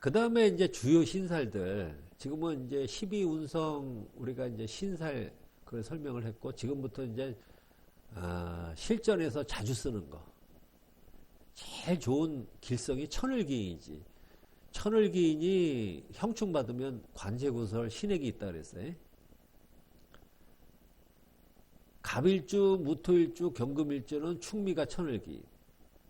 그 다음에 이제 주요 신살들. 지금은 이제 12운성 우리가 이제 신살 그걸 설명을 했고, 지금부터 이제, 아, 실전에서 자주 쓰는 거. 제일 좋은 길성이 천을기인이지. 천을기인이 형충 받으면 관제구설 신액이 있다 그랬어요. 갑일주, 무토일주, 경금일주는 충미가 천을기.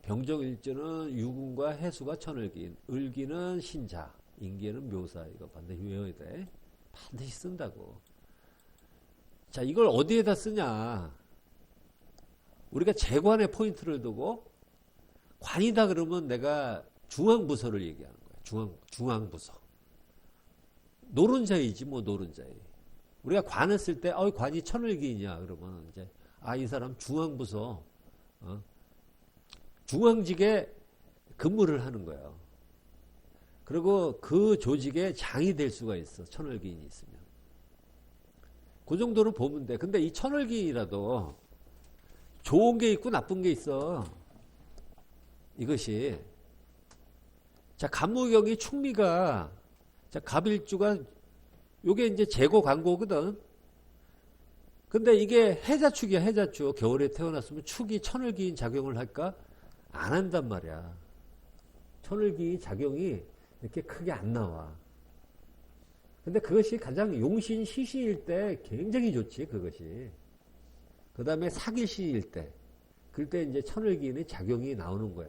병정일주는 유군과 해수가 천을기. 을기는 신자. 인기는 묘사. 이거 반드시 외워야 돼. 반드시 쓴다고. 자, 이걸 어디에다 쓰냐. 우리가 재관에 포인트를 두고 관이다 그러면 내가 중앙부서를 얘기하는 거야. 중앙, 중앙부서. 노른자이지, 뭐, 노른자이. 우리가 관을 쓸 때, 어, 관이 천을기이냐, 그러면 이제, 아, 이 사람 중앙부서, 어? 중앙직에 근무를 하는 거예요. 그리고 그 조직의 장이 될 수가 있어, 천을기인이 있으면. 그 정도는 보면 돼. 근데 이 천을기인이라도 좋은 게 있고 나쁜 게 있어. 이것이. 자, 간무경이 충미가, 자, 갑일주가, 요게 이제 재고 광고거든. 근데 이게 해자축이야, 해자축. 겨울에 태어났으면 축이 천을기인 작용을 할까? 안 한단 말이야. 천을기인 작용이 이렇게 크게 안 나와. 근데 그것이 가장 용신 시시일 때 굉장히 좋지, 그것이. 그 다음에 사기시일 때. 그때 이제 천을기인의 작용이 나오는 거야.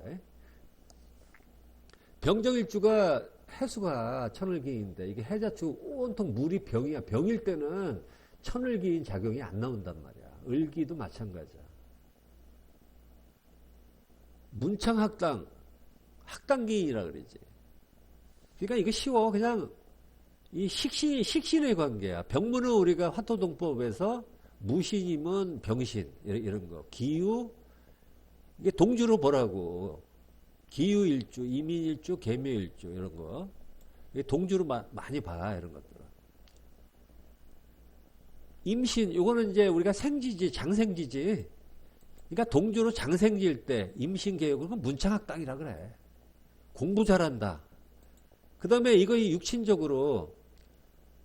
병정일주가 해수가 천을기인데 이게 해자축 온통 물이 병이야. 병일 때는 천을기인 작용이 안 나온단 말이야. 을기도 마찬가지야. 문창학당, 학당기인이라 그러지. 그러니까 이거 쉬워. 그냥 이 식신, 식신의 관계야. 병문은 우리가 화토동법에서 무신이면 병신, 이런 거. 기유, 이게 동주로 보라고. 기유일주, 이민일주, 개묘일주, 이런 거. 이게 동주로 마, 많이 봐, 이런 것들. 임신, 요거는 이제 우리가 생지지, 장생지지. 그러니까 동주로 장생지일 때 임신 계획은 문창학당이라 그래. 공부 잘한다. 그 다음에 이거 육친적으로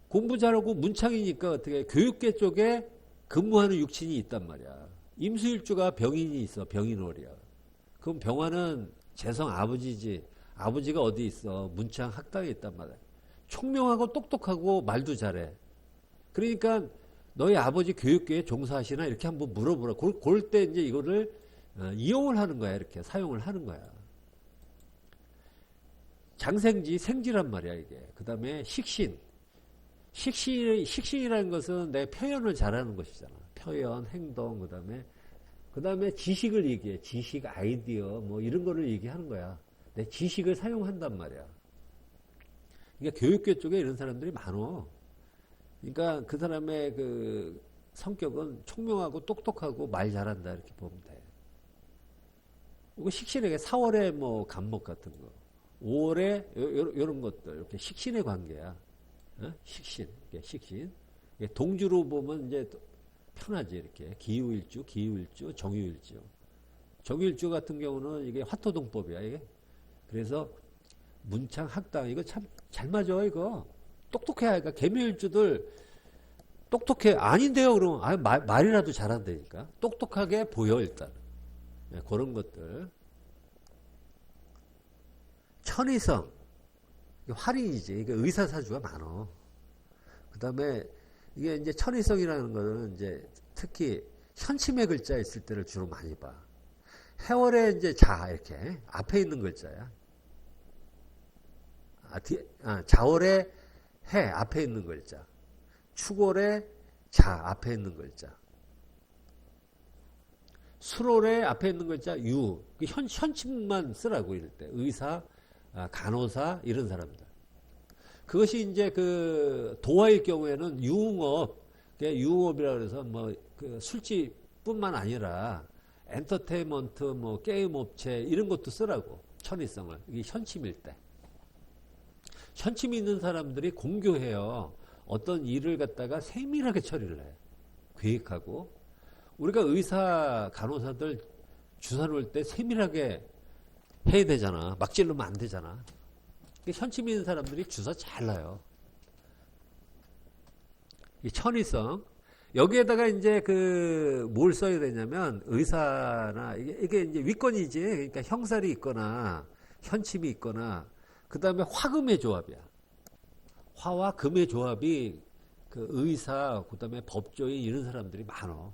공부 잘하고 문창이니까 어떻게 교육계 쪽에 근무하는 육친이 있단 말이야. 임수일주가 병인이 있어. 병인월이야. 그럼 병화는 재성 아버지지. 아버지가 어디 있어? 문창 학당에 있단 말이야. 총명하고 똑똑하고 말도 잘해. 그러니까 너희 아버지 교육계에 종사하시나 이렇게 한번 물어보라. 그럴 때 이제 이거를 어, 이용을 하는 거야. 이렇게 사용을 하는 거야. 장생지, 생지란 말이야, 이게. 그 다음에 식신. 식신, 식신이라는 것은 내 표현을 잘하는 것이잖아. 표현, 행동, 그 다음에, 그 다음에 지식을 얘기해. 지식, 아이디어, 뭐 이런 거를 얘기하는 거야. 내 지식을 사용한단 말이야. 그러니까 교육계 쪽에 이런 사람들이 많어. 그러니까 그 사람의 그 성격은 총명하고 똑똑하고 말 잘한다 이렇게 보면 돼. 이거 식신에게 4월에 뭐 간목 같은 거, 5월에 이런 것들 이렇게 식신의 관계야. 어? 식신, 식신. 동주로 보면 이제 편하지 이렇게 기후일주, 기후일주, 정유일주. 정유일주 같은 경우는 이게 화토동법이야 이게. 그래서 문창 학당 이거 참 잘 맞아 이거. 똑똑해 하니까 개묘일주들 똑똑해 아닌데요 그러면. 아 말, 말이라도 잘한다니까. 똑똑하게 보여 일단. 네, 그런 것들. 천의성. 활인이지. 이게 의사사주가 많어. 그 다음에 이게 이제 천의성이라는 거는 이제 특히 현침의 글자 있을 때를 주로 많이 봐. 해월에 이제 자 이렇게. 앞에 있는 글자야. 아, 뒤, 아, 자월에 해 앞에 있는 글자. 축월에 자 앞에 있는 글자. 수월에 앞에 있는 글자 유. 현, 현침만 쓰라고 이럴 때. 의사, 아, 간호사 이런 사람들. 그것이 이제 그 도화일 경우에는 유흥업, 유흥업이라 그래서 뭐 그 술집뿐만 아니라 엔터테인먼트, 뭐 게임 업체 이런 것도 쓰라고 천의성을 이게 현침일 때. 현침이 있는 사람들이 공교해요. 어떤 일을 갖다가 세밀하게 처리를 해. 계획하고. 우리가 의사, 간호사들 주사 놓을 때 세밀하게 해야 되잖아. 막 찌르면 안 되잖아. 현침 있는 사람들이 주사 잘 나요. 이 천의성. 여기에다가 이제 그 뭘 써야 되냐면 의사나 이게, 이게 이제 위권이지. 그러니까 형살이 있거나 현침이 있거나 그 다음에 화금의 조합이야. 화와 금의 조합이 그 의사, 그 다음에 법조인 이런 사람들이 많어.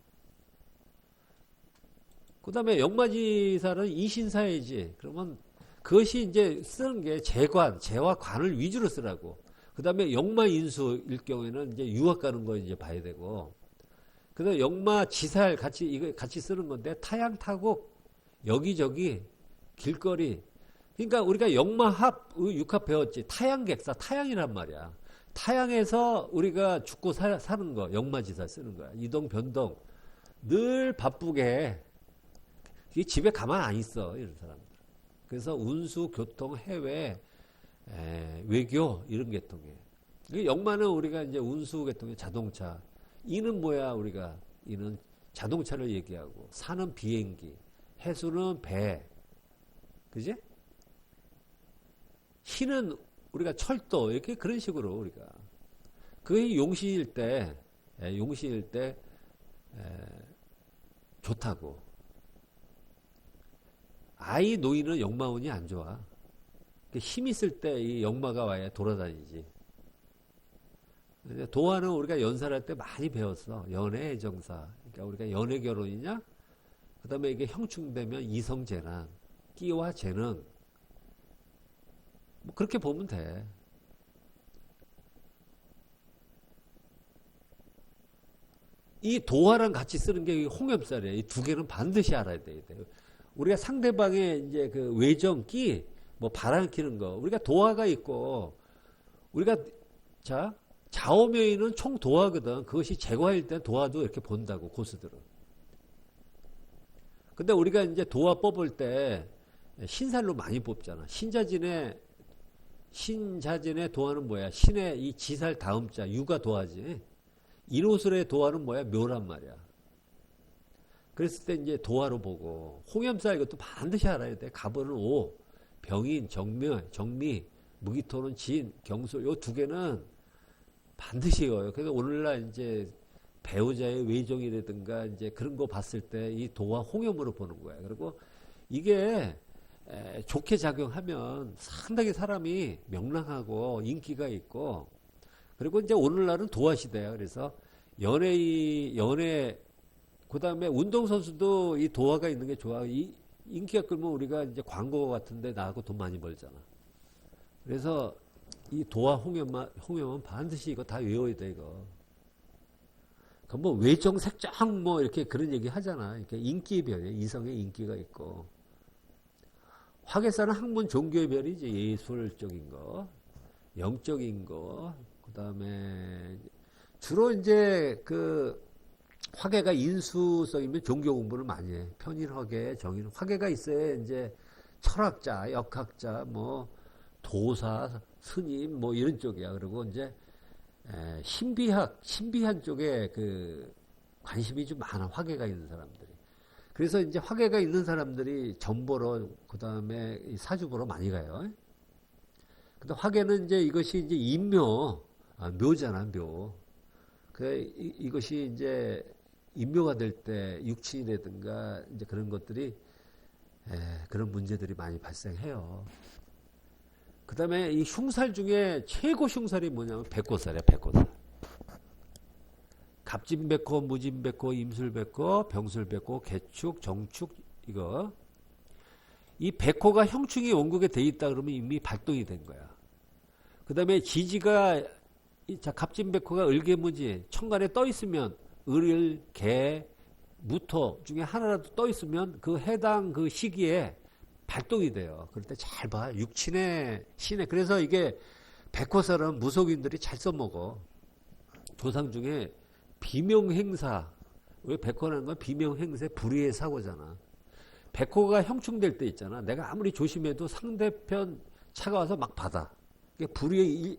그 다음에 영마지사는 이신사이지. 그러면 그것이 이제 쓰는 게 재관, 재와 관을 위주로 쓰라고. 그 다음에 영마인수일 경우에는 이제 유학 가는 거 이제 봐야 되고. 그 다음에 영마지살 같이, 이거 같이 쓰는 건데 타양 타고 여기저기 길거리. 그러니까 우리가 영마합, 육합 배웠지. 타양객사, 타양이란 말이야. 타양에서 우리가 죽고 사, 사는 거, 영마지사 쓰는 거야. 이동, 변동. 늘 바쁘게 해. 이 집에 가만 안 있어 이런 사람들. 그래서 운수, 교통, 해외, 에, 외교 이런 계통에. 영마는 우리가 이제 운수 계통의 자동차. 이는 뭐야 우리가 이는 자동차를 얘기하고 산은 비행기, 해수는 배, 그지? 신은 우리가 철도 이렇게 그런 식으로 우리가 그게 용시일 때 에, 용시일 때 에, 좋다고. 아이 노인은 역마운이 안 좋아. 힘 있을 때 이 역마가 와야 돌아다니지. 도화는 우리가 연살할 때 많이 배웠어. 연애 애정사. 그러니까 우리가 연애 결혼이냐? 그 다음에 이게 형충되면 이성 재난, 끼와 재능. 뭐 그렇게 보면 돼. 이 도화랑 같이 쓰는 게 홍엽살이에요. 이 두 개는 반드시 알아야 돼요. 우리가 상대방의 이제 그 외정, 끼, 뭐 바람 키는 거, 우리가 도화가 있고, 우리가, 자, 좌우명의는 총 도화거든. 그것이 제과일 때 도화도 이렇게 본다고, 고수들은. 근데 우리가 이제 도화 뽑을 때 신살로 많이 뽑잖아. 신자진의, 신자진의 도화는 뭐야? 신의 이 지살 다음 자, 유가 도화지. 인호술의 도화는 뭐야? 묘란 말이야. 그랬을 때 이제 도화로 보고 홍염살 이것도 반드시 알아야 돼. 가보는 오, 병인, 정면, 정미, 무기토는 진, 경솔 요 두 개는 반드시 이거예요. 그래서 오늘날 이제 배우자의 외정이라든가 이제 그런 거 봤을 때 이 도화 홍염으로 보는 거야. 그리고 이게 에, 좋게 작용하면 상당히 사람이 명랑하고 인기가 있고 그리고 이제 오늘날은 도화 시대야. 그래서 연예 연예 그 다음에 운동 선수도 이 도화가 있는 게 좋아. 이 인기가 끌면 우리가 이제 광고 같은데 나하고 돈 많이 벌잖아. 그래서 이 도화 홍염만, 홍염은 반드시 이거 다 외워야 돼, 이거. 그뭐 외정 색장 뭐 이렇게 그런 얘기 하잖아. 이렇게 인기별이 이성의 인기가 있고. 화계사는 학문 종교의 별이지. 예술적인 거, 영적인 거, 그 다음에 주로 이제 그 화계가 인수성이면 종교 공부를 많이 해. 편인 화계, 정인 화계가 있어야 이제 철학자, 역학자, 뭐 도사, 스님 뭐 이런 쪽이야. 그리고 이제 에, 신비학, 신비한 쪽에 그 관심이 좀 많아. 화계가 있는 사람들이. 그래서 이제 화계가 있는 사람들이 전보로 그 다음에 사주보로 많이 가요. 근데 화계는 이제 이것이 이제 인묘, 아, 묘잖아, 묘. 그 이, 이것이 이제 인묘가 될 때 육친이라든가 이제 그런 것들이 에, 그런 문제들이 많이 발생해요. 그 다음에 이 흉살 중에 최고 흉살이 뭐냐면 백호살이야, 백호살. 갑진백호, 무진백호, 임술백호, 병술백호, 개축, 정축, 이거. 이 백호가 형충이 원국에 돼 있다 그러면 이미 발동이 된 거야. 그 다음에 지지가, 자, 갑진백호가 을개무지, 천간에 떠 있으면 을, 개, 무토 중에 하나라도 떠 있으면 그 해당 그 시기에 발동이 돼요. 그럴 때 잘 봐. 육친의 신에. 그래서 이게 백호설은 무속인들이 잘 써먹어. 조상 중에 비명행사. 왜 백호라는 건 비명행세 불의의 사고잖아. 백호가 형충될 때 있잖아. 내가 아무리 조심해도 상대편 차가 와서 막 받아. 이게 불의의,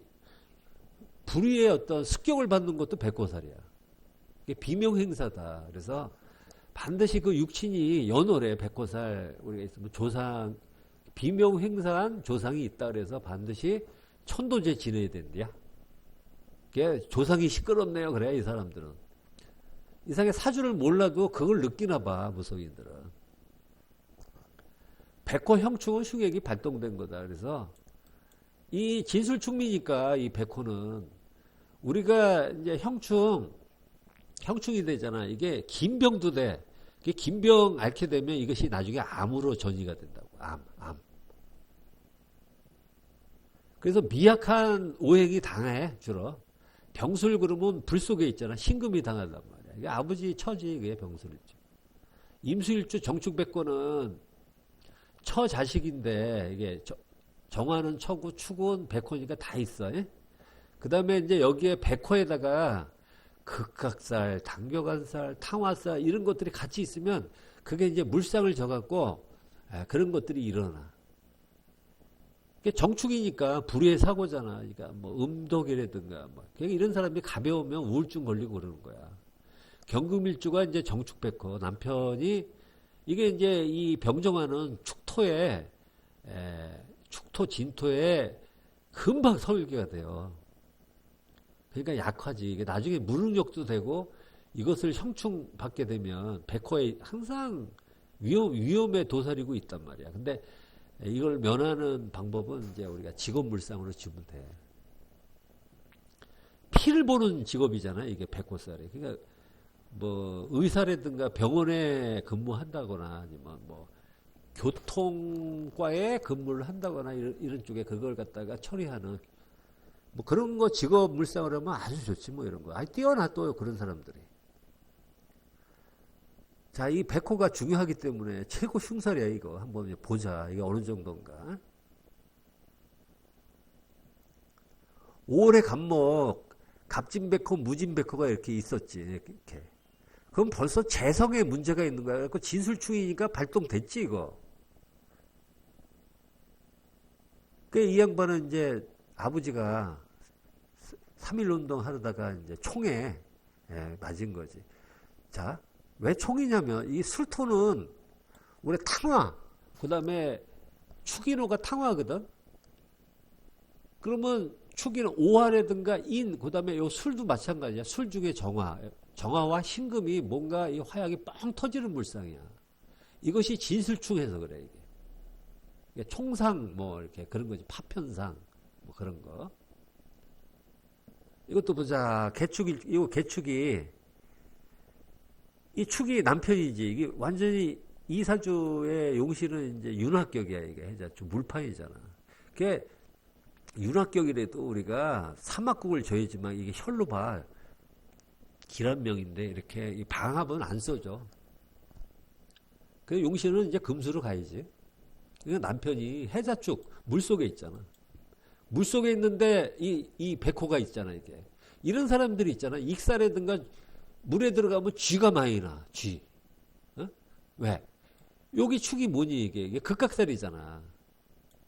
불의의 어떤 습격을 받는 것도 백호살이야. 이게 비명행사다. 그래서 반드시 그 육친이 연월에 백호살 우리가 있으면 조상 비명 행사한 조상이 있다 그래서 반드시 천도제 지내야 된대야. 조상이 시끄럽네요. 그래 이 사람들은 이상의 사주를 몰라도 그걸 느끼나 봐 무속인들은. 백호 형충은 흉액이 발동된 거다. 그래서 이 진술충미니까 이 백호는 우리가 이제 형충 형충이 되잖아. 이게 긴병도 돼. 이게 긴병 앓게 되면 이것이 나중에 암으로 전이가 된다고. 암, 암. 그래서 미약한 오행이 당해 주로. 병술 그러면 불 속에 있잖아. 신금이 당한단 말이야. 이게 아버지 처지 이게 병술일주. 임수일주 정축백호는 처 자식인데 이게 저- 정화는 처고 축은 백호니까 다 있어. 그 다음에 이제 여기에 백호에다가 극각살, 당겨간살, 탕화살 이런 것들이 같이 있으면 그게 이제 물상을 져갖고 아, 그런 것들이 일어나. 정축이니까 불의의 사고잖아. 그러니까 뭐 음독이라든가 뭐 이런 사람이 가벼우면 우울증 걸리고 그러는 거야. 경금일주가 이제 정축백호 남편이 이게 이제 이 병정화는 축토에 에, 축토 진토에 금방 설계가 돼요. 그러니까 약하지. 이게 나중에 무능력도 되고 이것을 형충 받게 되면 백호에 항상 위험, 위험에 도사리고 있단 말이야. 근데 이걸 면하는 방법은 이제 우리가 직업 물상으로 주면 돼. 피를 보는 직업이잖아, 이게 백호살이. 그러니까 뭐 의사라든가 병원에 근무한다거나 아니면 뭐 교통과에 근무를 한다거나 이런, 이런 쪽에 그걸 갖다가 처리하는 뭐 그런 거 직업 물상을 하면 아주 좋지 뭐 이런 거. 아니 뛰어나 또 그런 사람들이. 자, 이 백호가 중요하기 때문에 최고 흉살이야 이거. 한번 보자. 이게 어느 정도인가. 5월의 간목 갑진백호, 무진백호가 이렇게 있었지. 이렇게. 그럼 벌써 재성에 문제가 있는 거야. 그 진술충이니까 발동됐지 이거. 그이 양반은 이제 아버지가 3.1 운동 하다가 이제 총에 예, 맞은 거지. 자, 왜 총이냐면 이 술토는 우리 탕화, 그 다음에 축인호가 탕화거든. 그러면 축인호 오화라든가 인, 그 다음에 요 술도 마찬가지야. 술 중에 정화, 정화와 신금이 뭔가 이 화약이 빵 터지는 물상이야. 이것이 진술충해서 그래 이게. 이게 총상 뭐 이렇게 그런 거지 파편상 뭐 그런 거. 이것도 보자. 개축이 이거 개축이 이 축이 남편이지. 이게 완전히 이사주의 용신은 이제 윤학격이야 이게 해자 좀 물판이잖아. 그게 윤학격이라도 우리가 사막국을 줘야지만 이게 혈로 봐. 기란명인데 이렇게 이 방합은 안 써줘. 그 용신은 이제 금수로 가야지. 이거 남편이 해자축 물 속에 있잖아. 물 속에 있는데 이, 이 백호가 있잖아, 이게. 이런 사람들이 있잖아. 익사라든가 물에 들어가면 쥐가 많이 나, 쥐. 어? 왜? 여기 축이 뭐니, 이게? 이게 극각살이잖아.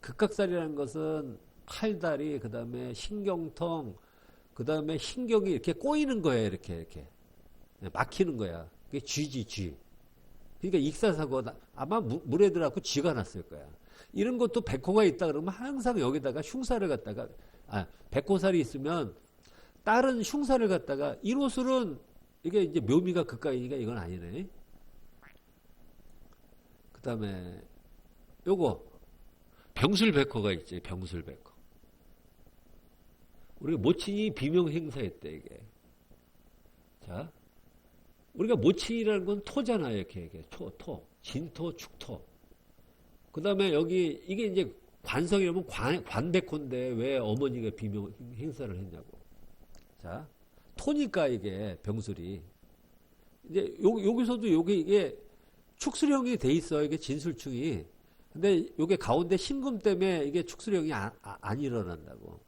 극각살이라는 것은 팔다리, 그 다음에 신경통, 그 다음에 신경이 이렇게 꼬이는 거야, 이렇게, 이렇게. 막히는 거야. 그게 쥐지, 쥐. 그러니까 익사사고 아마 물에 들어가고 쥐가 났을 거야. 이런 것도 백호가 있다 그러면 항상 여기다가 흉사를 갖다가 아 백호살이 있으면 다른 흉사를 갖다가 이로술은 이게 이제 묘미가 그까이니까 이건 아니네. 그 다음에 요거 병술 백호가 있지 병술 백호. 우리가 모친이 비명 행사했대 이게. 자 우리가 모친이라는 건 토잖아요, 이렇게, 이렇게. 토, 토. 진토, 축토. 그 다음에 여기, 이게 이제 관성이라면 관, 관백호인데 왜 어머니가 비명 행사를 했냐고. 자, 토니까 이게 병술이. 이제 요, 여기서도 요게 이게 축수령이 돼 있어, 이게 진술충이. 근데 요게 가운데 신금 때문에 이게 축수령이 안, 아, 안 일어난다고.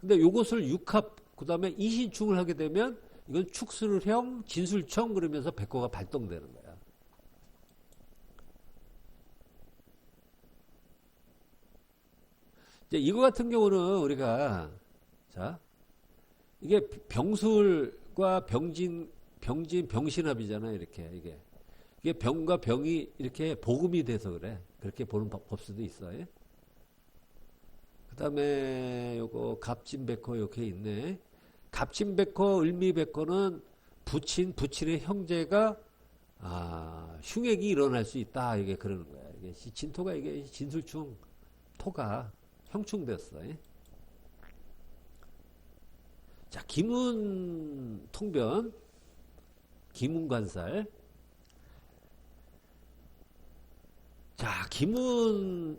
근데 요것을 육합, 그 다음에 이신충을 하게 되면 이건 축술형, 진술청 그러면서 백호가 발동되는 거야. 이제 이거 같은 경우는 우리가 자 이게 병술과 병진 병진 병신합이잖아 이렇게 이게 이게 병과 병이 이렇게 복음이 돼서 그래 그렇게 보는 법- 법수도 있어요. 그다음에 요거 갑진백호 이렇게 있네. 갑진백호, 을미백호는 부친 부친의 형제가 아, 흉액이 일어날 수 있다 이게 그러는 거야. 이게 시- 진토가 이게 진술충 토가 형충됐어. 예? 자, 기문 통변, 기문 관살. 자, 기문은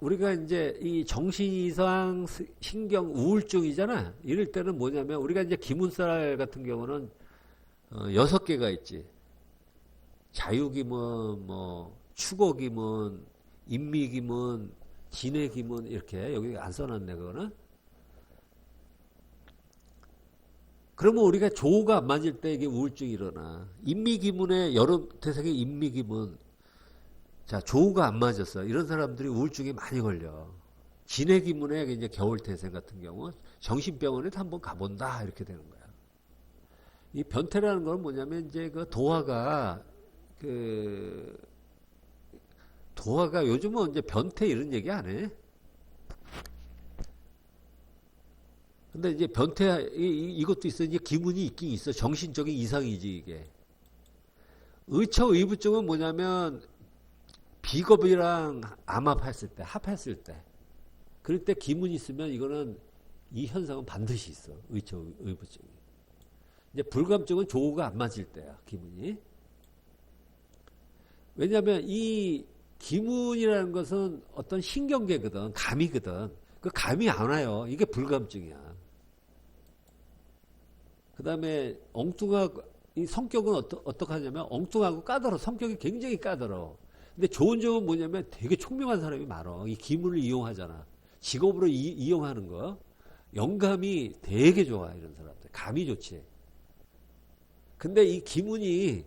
우리가 이제 이 정신 이상 스- 신경 우울증이잖아. 이럴 때는 뭐냐면 우리가 이제 기문살 같은 경우는 어, 여섯 개가 있지. 자유기문, 뭐 추고기문, 인미기문, 진해기문 이렇게 여기 안 써놨네 그거는. 그러면 우리가 조가 안 맞을 때 이게 우울증이 일어나. 인미기문에 여름 태생의 인미기문. 자, 조가 안 맞았어. 이런 사람들이 우울증이 많이 걸려. 진해기문에 이제 겨울 태생 같은 경우 정신병원에 한번 가본다 이렇게 되는 거야. 이 변태라는 건 뭐냐면 이제 그 도화가 그 도화가 요즘은 이제 변태 이런 얘기 안 해. 근데 이제 변태 이것도 있어 이제 기분이 있긴 있어 정신적인 이상이지 이게. 의처 의부증은 뭐냐면 비겁이랑 암합했을 때 합했을 때 그럴 때 기문이 있으면 이거는 이 현상은 반드시 있어 의처 의부증이. 이제 불감증은 조우가 안 맞을 때야 기문이. 왜냐하면 이 기문이라는 것은 어떤 신경계거든, 감이거든. 그 감이 안 와요. 이게 불감증이야. 그 다음에 엉뚱하고, 이 성격은 어떠, 어떡하냐면 엉뚱하고 까다로워. 성격이 굉장히 까다로워. 근데 좋은 점은 뭐냐면 되게 총명한 사람이 많아. 이 기문을 이용하잖아. 직업으로 이, 용하는 거. 영감이 되게 좋아, 이런 사람들. 감이 좋지. 근데 이 기문이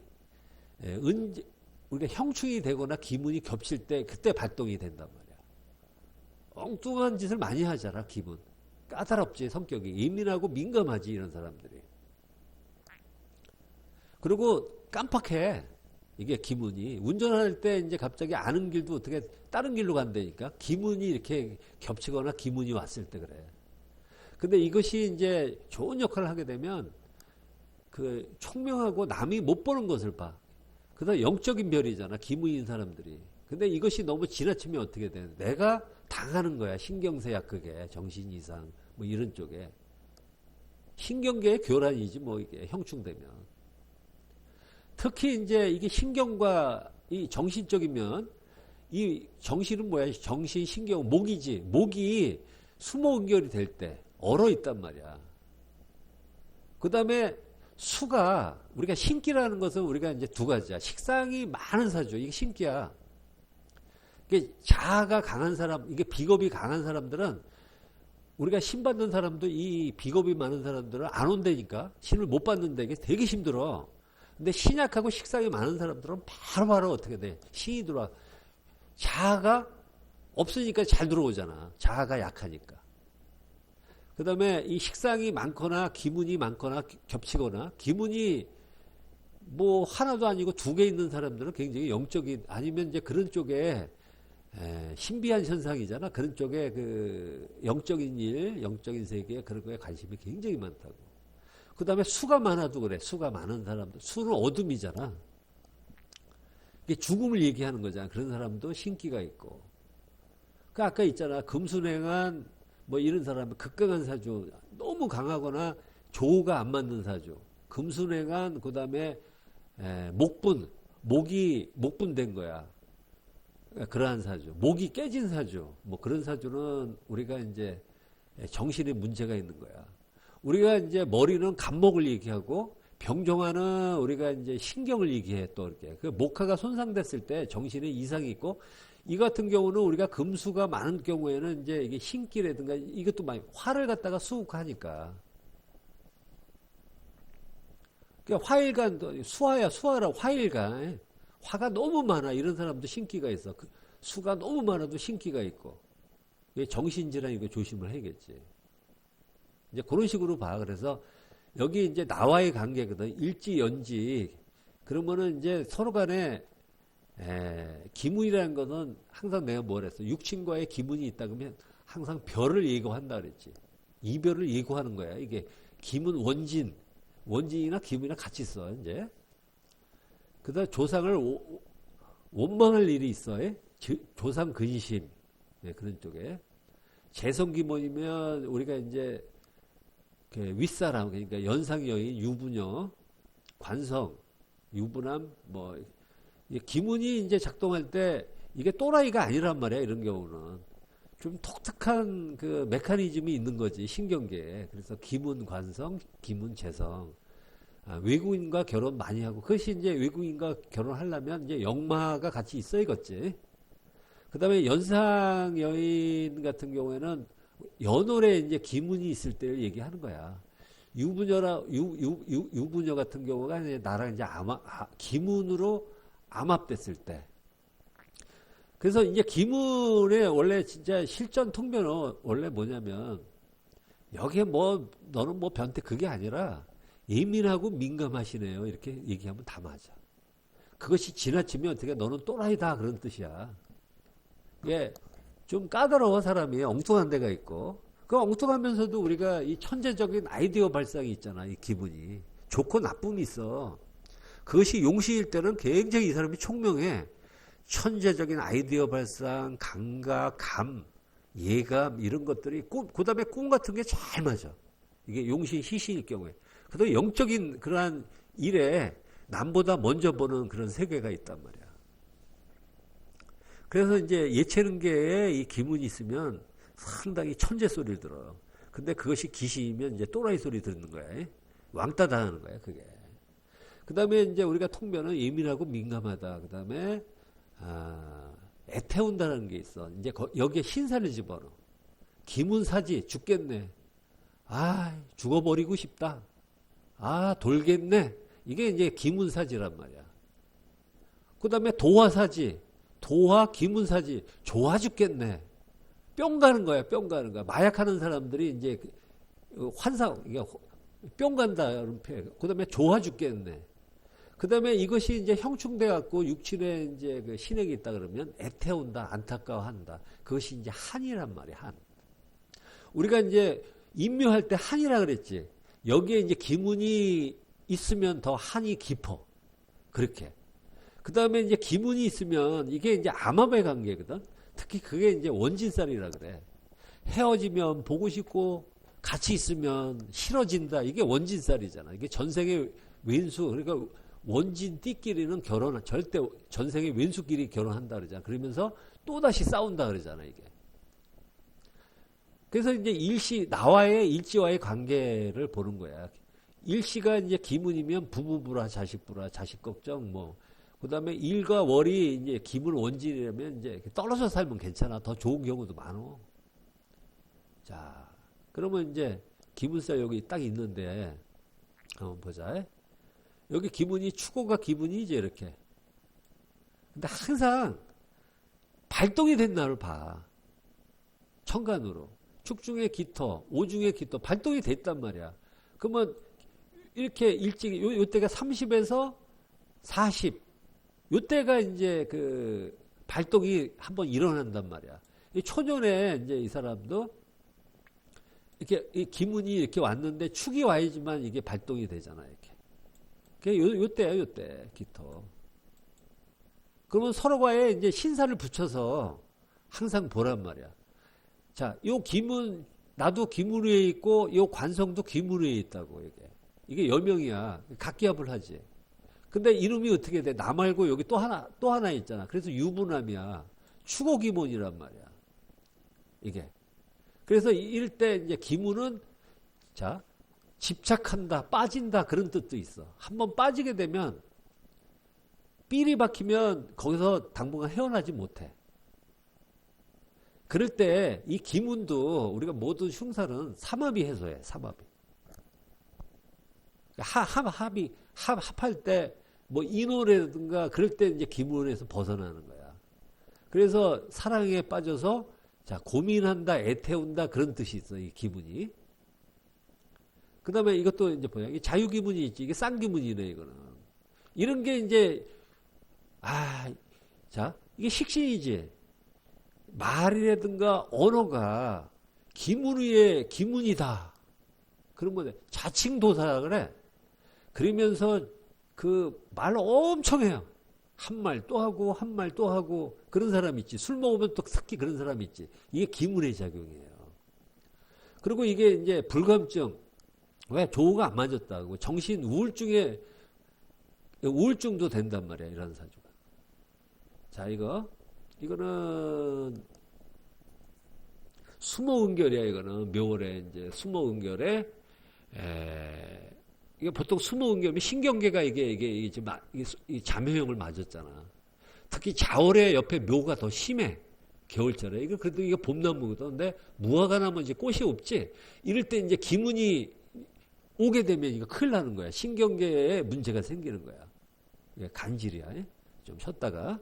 예, 은, 우리가 형충이 되거나 기문이 겹칠 때 그때 발동이 된단 말이야. 엉뚱한 짓을 많이 하잖아, 기분. 까다롭지, 성격이. 예민하고 민감하지, 이런 사람들이. 그리고 깜빡해. 이게 기문이. 운전할 때 이제 갑자기 아는 길도 어떻게 다른 길로 간다니까. 기문이 이렇게 겹치거나 기문이 왔을 때 그래. 근데 이것이 이제 좋은 역할을 하게 되면 그 총명하고 남이 못 보는 것을 봐. 그다음 영적인 별이잖아. 기무인 사람들이. 근데 이것이 너무 지나치면 어떻게 돼? 내가 당하는 거야. 신경쇠약 그게 정신 이상 뭐 이런 쪽에 신경계의 교란이지 뭐 이게 형충되면. 특히 이제 이게 신경과 이 정신적이면 이 정신은 뭐야? 정신, 신경, 목이지. 목이 수모 응결이 될 때 얼어 있단 말이야. 그 다음에 수가 우리가 신기라는 것은 우리가 이제 두 가지야. 식상이 많은 사주. 이게 신기야. 자아가 강한 사람, 이게 비겁이 강한 사람들은 우리가 신 받는 사람도 이 비겁이 많은 사람들은 안 온다니까. 신을 못 받는다. 이게 되게 힘들어. 근데 신약하고 식상이 많은 사람들은 바로 바로 어떻게 돼? 신이 들어와. 자아가 없으니까 잘 들어오잖아. 자아가 약하니까. 그 다음에 이 식상이 많거나 기문이 많거나 겹치거나 기문이 뭐 하나도 아니고 두 개 있는 사람들은 굉장히 영적인 아니면 이제 그런 쪽에 에, 신비한 현상이잖아. 그런 쪽에 그 영적인 일, 영적인 세계 그런 거에 관심이 굉장히 많다고. 그 다음에 수가 많아도 그래. 수가 많은 사람들. 수는 어둠이잖아. 이게 죽음을 얘기하는 거잖아. 그런 사람도 신기가 있고. 그 아까 있잖아. 금순행한 뭐 이런 사람은 극강한 사주 너무 강하거나 조우가 안 맞는 사주 금순행한 그 다음에 에, 목분 목이 목분된 거야 그러한 사주 목이 깨진 사주 뭐 그런 사주는 우리가 이제 정신에 문제가 있는 거야 우리가 이제 머리는 간목을 얘기하고 병종하는 우리가 이제 신경을 얘기해 또 이렇게 그 목화가 손상됐을 때 정신에 이상이 있고 이 같은 경우는 우리가 금수가 많은 경우에는 이제 이게 신기라든가 이것도 많이 화를 갖다가 수욱하니까. 그러니까 화일간 수화야 수화라 화일간 화가 너무 많아 이런 사람도 신기가 있어. 그 수가 너무 많아도 신기가 있고. 정신질환 이거 조심을 해야겠지. 이제 그런 식으로 봐. 그래서 여기 이제 나와의 관계거든. 일지 연지. 그러면은 이제 서로 간에 에, 기문이라는 것은 항상 내가 뭘 했어. 육친과의 기문이 있다 그러면 항상 별을 예고한다 그랬지. 이별을 예고하는 거야. 이게 김은 원진, 원진이나 김이나 같이 써 이제. 그 다음 조상을 오- 원망할 일이 있어. 예? 조- 조상 근심 예, 그런 쪽에 재성기문이면 우리가 이제 그 윗사람 그러니까 연상 여인 유부녀 관성 유부남 뭐 기문이 이제 작동할 때 이게 또라이가 아니란 말이야 이런 경우는. 좀 독특한 그 메커니즘이 있는 거지 신경계에. 그래서 기문 관성 기문 재성. 아, 외국인과 결혼 많이 하고 그것이 이제 외국인과 결혼하려면 이제 영마가 같이 있어야겠지. 그 다음에 연상 여인 같은 경우에는 연월에 이제 기문이 있을 때를 얘기하는 거야. 유부녀라, 유, 유, 유, 유부녀 같은 경우가 이제 나랑 이제 암합, 아, 기문으로 암합됐을 때. 그래서 이제 기문의 원래 진짜 실전 통변은 원래 뭐냐면 여기에 뭐 너는 뭐 변태 그게 아니라 예민하고 민감하시네요. 이렇게 얘기하면 다 맞아. 그것이 지나치면 어떻게 너는 또라이다 그런 뜻이야. 예, 좀 까다로워 사람이 엉뚱한 데가 있고. 그 엉뚱하면서도 우리가 이 천재적인 아이디어 발상이 있잖아 이 기분이. 좋고 나쁨이 있어. 그것이 용시일 때는 굉장히 이 사람이 총명해. 천재적인 아이디어 발상 감각 감 예감 이런 것들이 그 다음에 꿈 같은 게 잘 맞아. 이게 용신 희신일 경우에. 그다음에 영적인 그러한 일에 남보다 먼저 보는 그런 세계가 있단 말이야 그래서 이제 예체능계에 이 기문이 있으면 상당히 천재 소리를 들어요. 근데 그것이 기시이면 이제 또라이 소리 듣는 거야. 왕따 당하는 거야, 그게. 그 다음에 이제 우리가 통변은 예민하고 민감하다. 그 다음에, 아, 애태운다는 게 있어. 이제 거- 여기에 신사를 집어넣어. 기문사지, 죽겠네. 아, 죽어버리고 싶다. 아, 돌겠네. 이게 이제 기문사지란 말이야. 그 다음에 도화사지. 도화 기문사지 좋아 죽겠네. 뿅 가는 거야, 뿅 가는 거야. 마약하는 사람들이 이제 그 환상, 이게 뿅 간다, 이런 표현. 그 다음에 좋아 죽겠네. 그 다음에 이것이 이제 형충돼 갖고 육친에 이제 그 신액이 있다 그러면 애태운다, 안타까워한다. 그것이 이제 한이란 말이야, 한. 우리가 이제 인묘할 때 한이라 그랬지. 여기에 이제 기문이 있으면 더 한이 깊어. 그렇게. 그 다음에 이제 기문이 있으면 이게 이제 암암의 관계거든. 특히 그게 이제 원진살이라 그래. 헤어지면 보고 싶고 같이 있으면 싫어진다. 이게 원진살이잖아. 이게 전생의 왼수. 그러니까 원진 띠끼리는 결혼 절대 전생의 왼수끼리 결혼한다 그러잖아. 그러면서 또 다시 싸운다 그러잖아. 이게. 그래서 이제 일시 나와의 일지와의 관계를 보는 거야. 일시가 이제 기문이면 부부부라 자식부라 자식 걱정 뭐 그 다음에 일과 월이 이제 기문 원진이라면 이제 떨어져 살면 괜찮아. 더 좋은 경우도 많어. 자, 그러면 이제 기문사 여기 딱 있는데 한번 보자. 여기 축호가 기문이 이제 이렇게. 근데 항상 발동이 된 날을 봐. 천간으로. 축중의 기토, 오중의 기토 발동이 됐단 말이야. 그러면 이렇게 일찍 요, 요 때가 30에서 40 요때가 이제 그 발동이 한번 일어난단 말이야. 이 초년에 이제 이 사람도 이렇게 이 기문이 이렇게 왔는데 축이 와야지만 이게 발동이 되잖아 이렇게. 그 요, 요때야 요때 기토. 그러면 서로가에 이제 신사를 붙여서 항상 보란 말이야. 자, 요 기문 나도 기문 위에 있고 요 관성도 기문 위에 있다고 이게. 이게 여명이야. 각기합을 하지. 근데 이름이 어떻게 돼? 나 말고 여기 또 하나, 또 하나 있잖아. 그래서 유부남이야. 추고 기문이란 말이야. 이게. 그래서 이럴 때 이제 기문은 자, 집착한다, 빠진다 그런 뜻도 있어. 한번 빠지게 되면 삘이 박히면 거기서 당분간 헤어나지 못해. 그럴 때 이 기문도 우리가 모든 흉사는 삼합이 해소해, 삼합이. 하, 합, 합이, 합, 합할 때, 뭐, 인호라든가, 그럴 때 이제 기문에서 벗어나는 거야. 그래서 사랑에 빠져서, 자, 고민한다, 애태운다, 그런 뜻이 있어, 이 기문이. 그 다음에 이것도 이제 뭐야, 이게 자유기문이 있지, 이게 쌍기문이네, 이거는. 이런 게 이제, 아, 자, 이게 식신이지. 말이라든가 언어가 기문의 기문이다. 그런 거네. 자칭도사라 그래. 그러면서 그 말 엄청 해요. 한 말 또 하고 한 말 또 하고 그런 사람 있지. 술 먹으면 또 특히 그런 사람 있지. 이게 기문의 작용이에요. 그리고 이게 이제 불감증 왜 조우가 안 맞았다고 정신 우울증에 우울증도 된단 말이야 이런 사주가. 자 이거 이거는 수모 은결이야 이거는 묘월에 이제 수모 은결에 에, 이게 보통 수모은결이 신경계가 이게 이게 지금 마- 이게 자묘형을 맞았잖아. 특히 자월에 옆에 묘가 더 심해. 겨울철에 이거 그래도 이게 봄나무거든. 근데 무화과 나무 이제 꽃이 없지. 이럴 때 이제 기문이 오게 되면 이거 큰일 나는 거야. 신경계에 문제가 생기는 거야. 이게 간질이야. 예? 좀 쉬었다가